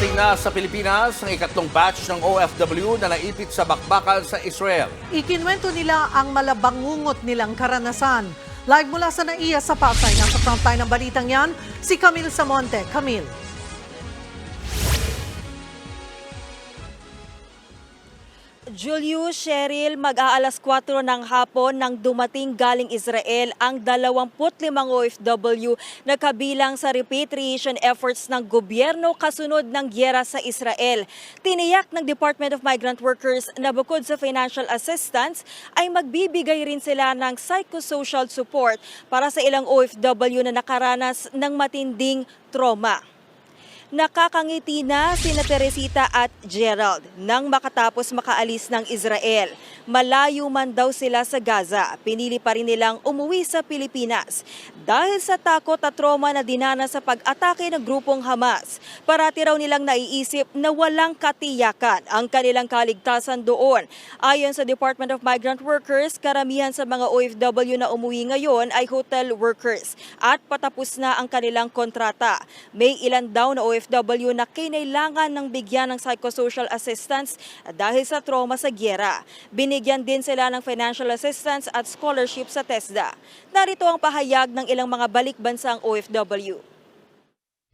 Nakarating na sa Pilipinas ang ikatlong batch ng OFW na naipit sa bakbakan sa Israel. Ikinwento nila ang malabangungot nilang karanasan. Live mula sa NAIA sa Pasay, nasa frontline ng balitang yan, si Camille Samonte. Camille. Julius Cheryl, mag-aalas 4 ng hapon nang dumating galing Israel ang 25 OFW na kabilang sa repatriation efforts ng gobyerno kasunod ng gyera sa Israel. Tiniyak ng Department of Migrant Workers na bukod sa financial assistance ay magbibigay rin sila ng psychosocial support para sa ilang OFW na nakaranas ng matinding trauma. Nakakangiti na sina Teresita at Gerald nang makatapos makaalis ng Israel. Malayo man daw sila sa Gaza, pinili pa rin nilang umuwi sa Pilipinas dahil sa takot at trauma na dinana sa pag-atake ng grupong Hamas. Parati raw nilang naiisip na walang katiyakan ang kanilang kaligtasan doon. Ayon sa Department of Migrant Workers, karamihan sa mga OFW na umuwi ngayon ay hotel workers at patapos na ang kanilang kontrata. May ilan daw na OFW na kinailangan ng bigyan ng psychosocial assistance dahil sa trauma sa gyera. Binigyan din sila ng financial assistance at scholarship sa TESDA. Narito ang pahayag ng ilang mga balik bansang OFW.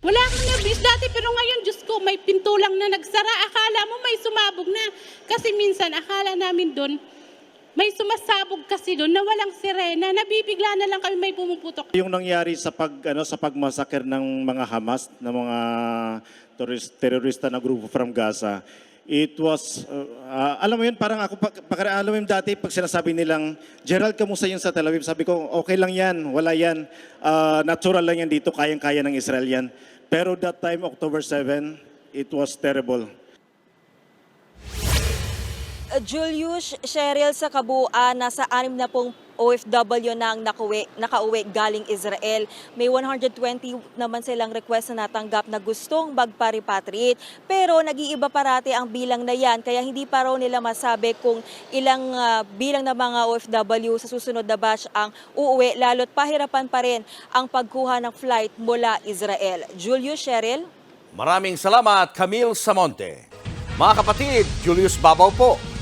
Wala akong nabis dati pero ngayon, Diyos ko, may pinto lang na nagsara. Akala mo may sumabog na. Kasi minsan, akala namin doon, may sumasabog kasi doon na walang sirena. Nabibigla na lang kami may pumuputok. Yung nangyari sa pag ano sa pagmasakir ng mga Hamas, ng mga terorist, terorista na grupo from Gaza. It was uh, uh, alam mo yun parang ako pag alam mo yun dati pag sinasabi nilang Gerald kamusta yun sa Tel Aviv sabi ko okay lang yan wala yan Uh, natural lang yan dito kayang-kaya ng Israel yan pero that time October 7 it was terrible Julius Cheryl sa kabuuan, nasa anim na pong OFW nang nakuwi, nakauwi galing Israel. May 120 naman silang request na natanggap na gustong magpa-repatriate. Pero nag-iiba parati ang bilang na yan, kaya hindi pa raw nila masabi kung ilang ah, bilang na mga OFW sa susunod na batch ang uuwi, lalo't pahirapan pa rin ang pagkuha ng flight mula Israel. Julius Cheryl? Maraming salamat, Camille Samonte. Mga kapatid, Julius Babaw po.